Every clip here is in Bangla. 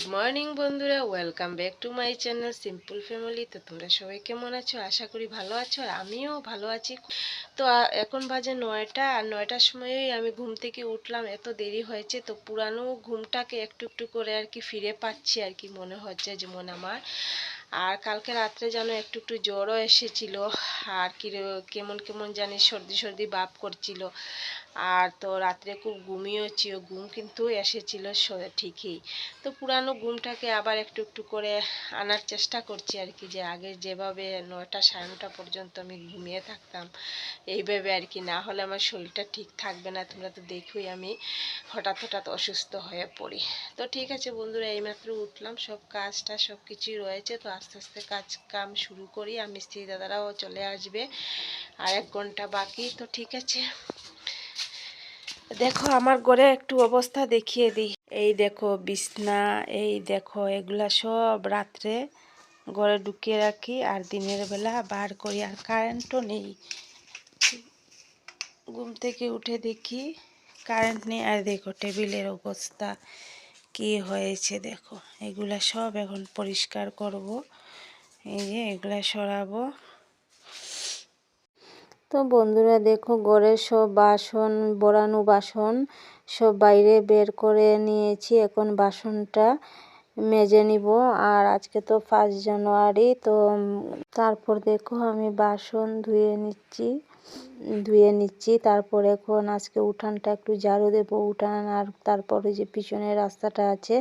গুড মর্নিং বন্ধুরা। Welcome back to my channel simple family তো তোমরা সবাই কেমন আছো? আশা করি ভালো আছো, আর আমিও ভালো আছি। তো এখন বাজে নয়টা, আর নয়টার সময়ই আমি ঘুম থেকে উঠলাম। এত দেরি হয়েছে, তো পুরানো ঘুমটাকে একটু একটু করে আর কি ফিরে পাচ্ছি আর কি, মনে হচ্ছে যেমন আমার। আর কালকে রাত্রে যেন একটু একটু জ্বরও এসেছিল, আর কি কেমন কেমন জানি সর্দি সর্দি বাপ করছিল। আর তো রাত্রে খুব ঘুমিয়েছি ঘুম কিন্তু এসেছিল ঠিকই। তো পুরানো ঘুমটাকে আবার একটু একটু করে আনার চেষ্টা করছি আর কি, যে আগে যেভাবে নয়টা সাড়ে নটা পর্যন্ত আমি ঘুমিয়ে থাকতাম, এইভাবে আর কি। না হলে আমার শরীরটা ঠিক থাকবে না, তোমরা তো দেখোই আমি হঠাৎ হঠাৎ অসুস্থ হয়ে পড়ি। তো ঠিক আছে বন্ধুরা, এইমাত্র উঠলাম, সব কাজটা সব কিছুই রয়েছে, তো আস্তে আস্তে কাজ কাম শুরু করি, আর মিস্ত্রি দাদারাও চলে আসবে, আর এক ঘণ্টা বাকি, তো ঠিক আছে। দেখো, আমার ঘরে একটু অবস্থা দেখিয়ে দিই। এই দেখো, বিছনা, এই দেখো, এগুলা সব রাত্রে ঘরে ঢুকিয়ে রাখি আর দিনের বেলা বার করি আর কারেন্টও নেই। ঘুম থেকে উঠে দেখি কারেন্ট নেই। আর দেখো, টেবিলের অবস্থা কি হয়েছে দেখো। এগুলা সব এখন পরিষ্কার করব। এই যে এগুলা সরাবো। তো বন্ধুরা দেখো ঘরের সব বাসন, বড়ানো বাসন সব বাইরে বের করে নিয়েছি। এখন বাসনটা মেজে নিব। আর আজকে তো ফার্স্ট জানুয়ারি, তো তারপর দেখো আমি বাসন ধুয়ে নিচ্ছি ধুয়ে নিচ্ছি। তারপর এখন আজকে উঠানটা একটু ঝাড়ু দেবো, উঠান আর তারপরে যে পিছনের রাস্তাটা আছে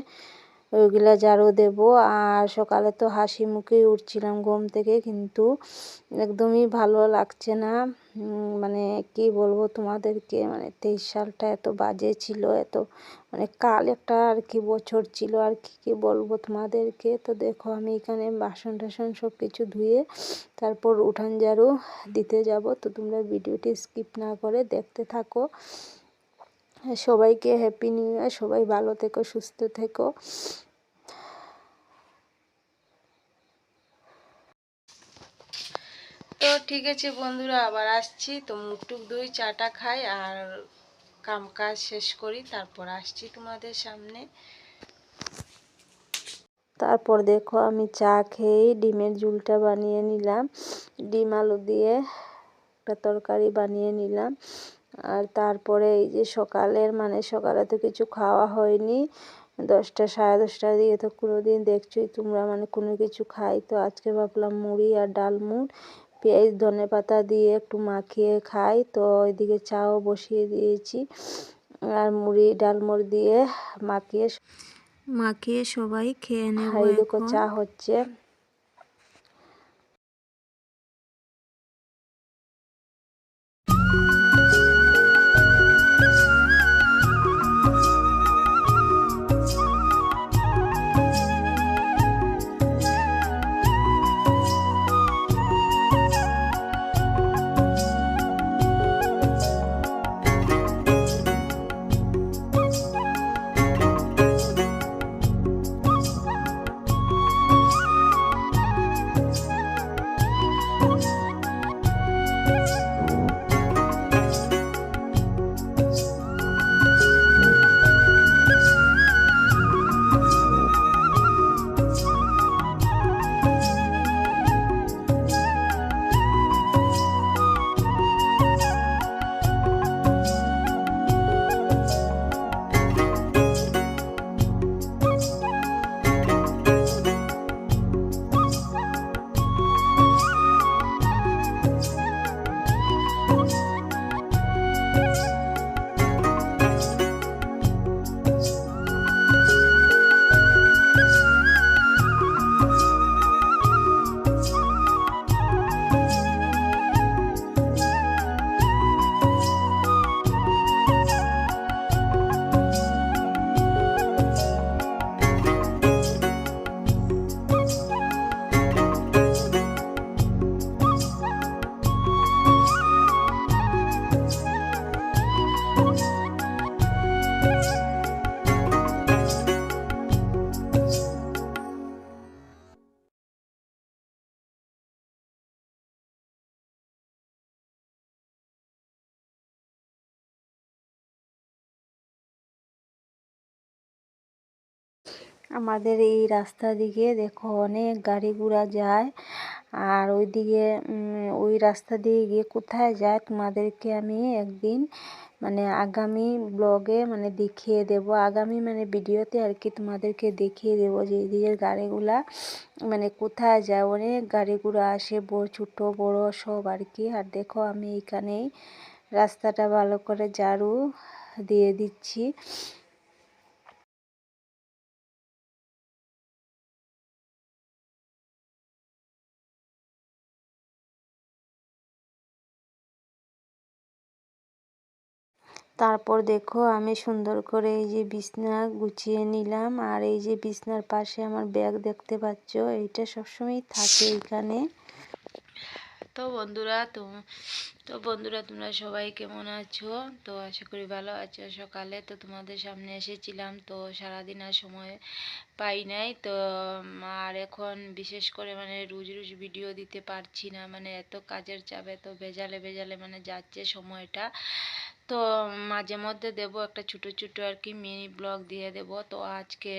ওইগুলা ঝাড়ু দেবো। আর সকালে তো হাসি মুখেই উঠছিলাম ঘুম থেকে, কিন্তু একদমই ভালো লাগছে না। মানে কি বলব তোমাদেরকে মানে তেইশ সালটা এত বাজে ছিল, এত মানে কাল একটা আর কি বছর ছিল, আর কি কি বলব তোমাদেরকে। তো দেখো আমি এখানে বাসন টাসন সব কিছু ধুয়ে তারপর উঠান ঝাড়ু দিতে যাব। তো তোমরা ভিডিওটি স্কিপ না করে দেখতে থাকো। সবাইকে হ্যাপি নিউ ইয়ার, সবাই ভালো থেকো, সুস্থ থেকো। তো ঠিক আছে বন্ধুরা, আবার আসছি। তো মুখ টুক দুই চাটা খাই আর কাম কাজ শেষ করি, তারপর আসছি তোমাদের সামনে। তারপর দেখো আমি চা খেয়েই ডিমের ঝুলটা বানিয়ে নিলাম। ডিম আলু দিয়ে একটা তরকারি বানিয়ে নিলাম। আর তারপরে এই যে সকালের মানে সকালে তো কিছু খাওয়া হয়নি, দশটা, সাড়ে দশটার দিকে তো কোনো দিন দেখছোই তোমরা মানে কোনো কিছু খাই তো আজকে ভাবলাম মুড়ি আর ডালমুট পেঁয়াজ ধনে পাতা দিয়ে একটু মাখিয়ে খাই। তো ওইদিকে চাও বসিয়ে দিয়েছি। আর মুড়ি ডালমুড় দিয়ে মাখিয়ে মাখিয়ে সবাই খেয়ে নেব চা হচ্ছে। আমাদের এই রাস্তা দিকে দেখো অনেক গাড়ি ঘোড়া যায়। আর ওই দিকে ওই রাস্তা দিয়ে গিয়ে কোথায় যায় তোমাদেরকে আমি একদিন মানে আগামী ব্লগে মানে দেখিয়ে দেব। আগামী মানে ভিডিওতে আর কি তোমাদেরকে দেখিয়ে দেব যে এইদিকের গাড়িগুলা মানে কোথায় যায়। অনেক গাড়ি ঘোড়া আসে, বড়, ছোটো, বড় সব আর কি। আর দেখো আমি এইখানেই রাস্তাটা ভালো করে ঝাড়ু দিয়ে দিচ্ছি। তারপর দেখো আমি সুন্দর করে এই যে বিছনা গুছিয়ে নিলাম। আর এই যে বিছনার পাশে আমার ব্যাগ দেখতে পাচ্ছ, এইটা সবসময় থাকে এখানে। তো বন্ধুরা, তো তো বন্ধুরা, তোমরা সবাই কেমন আছো? তো আশা করি ভালো আছো সকালে। তো তোমাদের সামনে এসেছিলাম, তো সারাদিন আর সময় পাই নাই। তো, আর এখন বিশেষ করে মানে রোজ রোজ ভিডিও দিতে পারছি না। মানে এত কাজের চাপ তো ভেজালে ভেজালে মানে যাচ্ছে সময়টা। তো মাঝে মধ্যে দেব একটা ছোটো ছোটো আর কি মিনি ব্লগ দিয়ে দেব। তো আজকে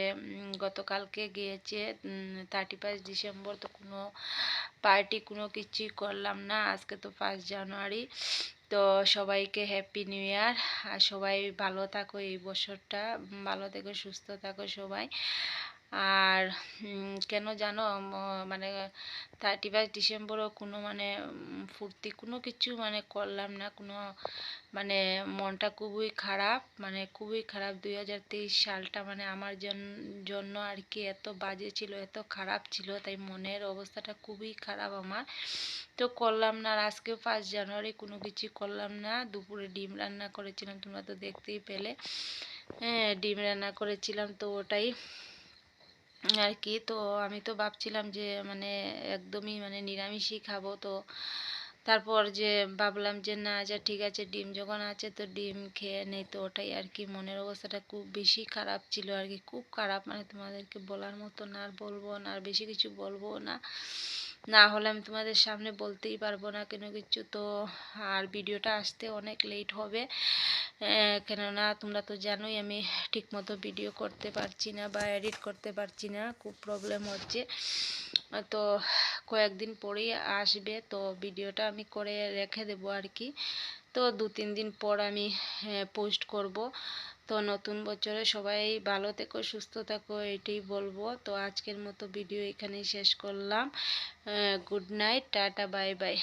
গতকালকে গিয়েছে থার্টি ফার্স্ট ডিসেম্বর তো কোনো পার্টি কোনো কিছুই করলাম না। আজকে তো ফার্স্ট জানুয়ারি তো সবাইকে হ্যাপি নিউ ইয়ার আর সবাই ভালো থাকো এই বছরটা। ভালো থেকো, সুস্থ থাকো সবাই। আর কেন জানো মানে থার্টি ফার্স্ট ডিসেম্বরও কোনো মানে ফুর্তি কোনো কিছু মানে করলাম না। কোনো মানে মনটা খুবই খারাপ মানে খুবই খারাপ। দুই হাজার তেইশ সালটা মানে আমার জন্য আর কি এত বাজে ছিল, এত খারাপ ছিল, তাই মনের অবস্থাটা খুবই খারাপ আমার। তো করলাম না, আর আজকে ফার্স্ট জানুয়ারি কোনো কিছু করলাম না। দুপুরে ডিম রান্না করেছিলাম, তোমরা তো দেখতেই পেলে। হ্যাঁ ডিম রান্না করেছিলাম তো ওটাই। আর কি তো আমি তো ভাবছিলাম যে মানে একদমই মানে নিরামিষই খাব। তো তারপর যে ভাবলাম যে, না আচ্ছা ঠিক আছে, ডিম যখন আছে তো ডিম খেয়ে নেই। তো ওটাই আর কি মনের অবস্থাটা খুব বেশি খারাপ ছিল আর কি খুব খারাপ মানে তোমাদেরকে বলার মতো না আর বলব না আর বেশি কিছু বলব না। না হলে আমি তোমাদের সামনে বলতেই পারব না কোনো কিছু। তো আর ভিডিওটা আসতে অনেক লেট হবে। কেননা তোমরা তো জানোই আমি ঠিকমতো ভিডিও করতে পারছি না বা এডিট করতে পারছি না, খুব প্রবলেম হচ্ছে। তো কয়েকদিন পরেই আসবে, তো ভিডিওটা আমি করে রেখে দেবো আর কি। তো দু তিন দিন পর আমি পোস্ট করব। তো নতুন বছরে সবাই ভালো থেকো, সুস্থ থাকো, এটাই বলব। তো আজকের মতো ভিডিও এখানেই শেষ করলাম। Good night tata bye by